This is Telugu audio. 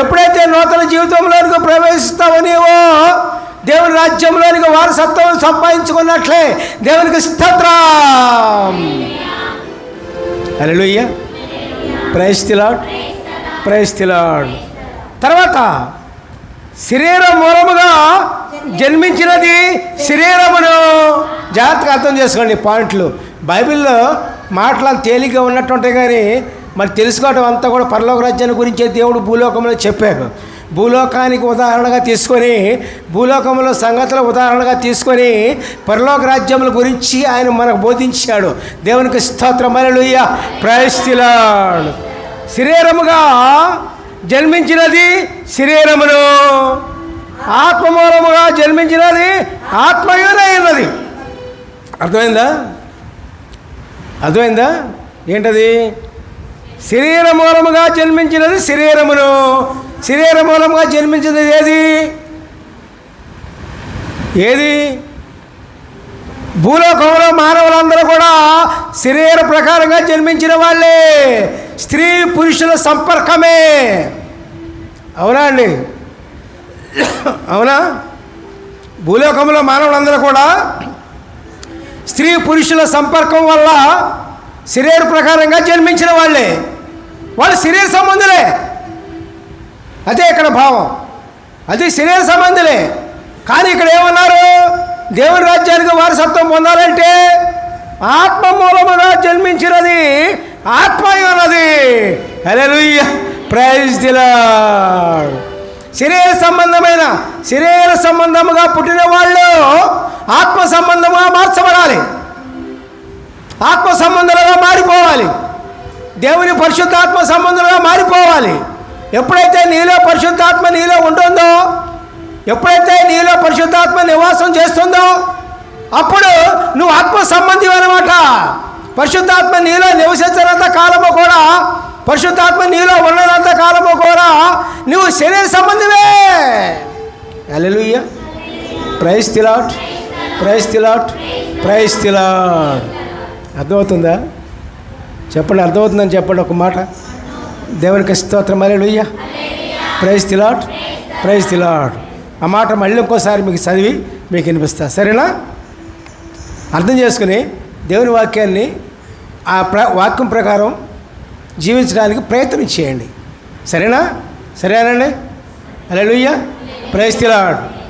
ఎప్పుడైతే నూతన జీవితంలోనికి ప్రవేశిస్తావో నీవో దేవుని రాజ్యంలోనికి వారసత్వం సంపాదించుకున్నట్లే దేవునికి స్తోత్రం. అలెలుయ్య ప్రైస్ తిలాడ్ ప్రైస్ తిలాడ్ తర్వాత శరీర మూలముగా జన్మించినది శరీరమును. జాగ్రత్తగా అర్థం చేసుకోండి పాయింట్లు. బైబిల్లో మాటలు తేలిగ్గా ఉన్నట్టుంటాయి కానీ మరి తెలుసుకోవడం అంతా కూడా పరలోక రాజ్యాన్ని గురించే దేవుడు భూలోకంలో చెప్పారు. భూలోకానికి ఉదాహరణగా తీసుకొని భూలోకంలో సంగతుల ఉదాహరణగా తీసుకొని పరలోక రాజ్యముల గురించి ఆయన మనకు బోధించాడు. దేవునికి స్తోత్రం. అలలుయ్య ప్రయస్తిలాడు శరీరముగా జన్మించినది శరీరమును. ఆత్మమూలముగా జన్మించినది ఆత్మయునైనది అర్థమైందా? అర్థమైందా? ఏంటది? శరీర మూలముగా జన్మించినది శరీరమును. శరీర మూలముగా జన్మించినది ఏది? ఏది? భూలోకంలో మానవులందరూ కూడా శరీర ప్రకారంగా జన్మించిన వాళ్ళే. స్త్రీ పురుషుల సంపర్కమే. అవునా అండి? అవునా? భూలోకంలో మానవులందరూ కూడా స్త్రీ పురుషుల సంపర్కం వల్ల శరీర ప్రకారంగా జన్మించిన వాళ్ళే. వాళ్ళు శరీర సంబంధులే. అదే ఇక్కడ భావం. అది శరీర సంబంధులే. కానీ ఇక్కడ ఏమన్నారు? దేవుని రాజ్యానికి వారసత్వం పొందాలంటే ఆత్మ మూలముగా జన్మించినది ఆత్మయున్నది హల్లెలూయ. ప్రైజ్ దిలాడ్ శరీర సంబంధమైన శరీర సంబంధముగా పుట్టిన వాళ్ళు ఆత్మ సంబంధముగా మార్చబడాలి. ఆత్మ సంబంధాలుగా మారిపోవాలి. దేవుని పరిశుద్ధాత్మ సంబంధంగా మారిపోవాలి. ఎప్పుడైతే నీలో పరిశుద్ధాత్మ నీలో ఉంటుందో ఎప్పుడైతే నీలో పరిశుద్ధాత్మ నివాసం చేస్తుందో అప్పుడు నువ్వు ఆత్మ సంబంధి అనమాట. పరిశుద్ధాత్మ నీలో నివసించినంత కాలము కూడా పరిశుద్ధాత్మ నీలో ఉన్నంత కాలము కూడా నువ్వు శరీర సంబంధమే అలెలుయ్య ప్రైస్ తిలాట్ ప్రైస్ తిలాట్ ప్రైస్ తిలాట్ అర్థమవుతుందా? చెప్పండి అర్థమవుతుందని చెప్పండి ఒక మాట. దేవునికి స్తోత్రం. అలెలుయ్య ప్రైజ్ తిలాడ్ ప్రైజ్ తిలాడ్ ఆ మాట మళ్ళీ ఇంకోసారి మీకు చదివి మీకు వినిపిస్తా. సరేనా? అర్థం చేసుకుని దేవుని వాక్యాన్ని ఆ ప్ర వాక్యం ప్రకారం జీవించడానికి ప్రయత్నం చేయండి. సరేనా? సరేనండి అలెలుయ్య ప్రైజ్ తిలాడ్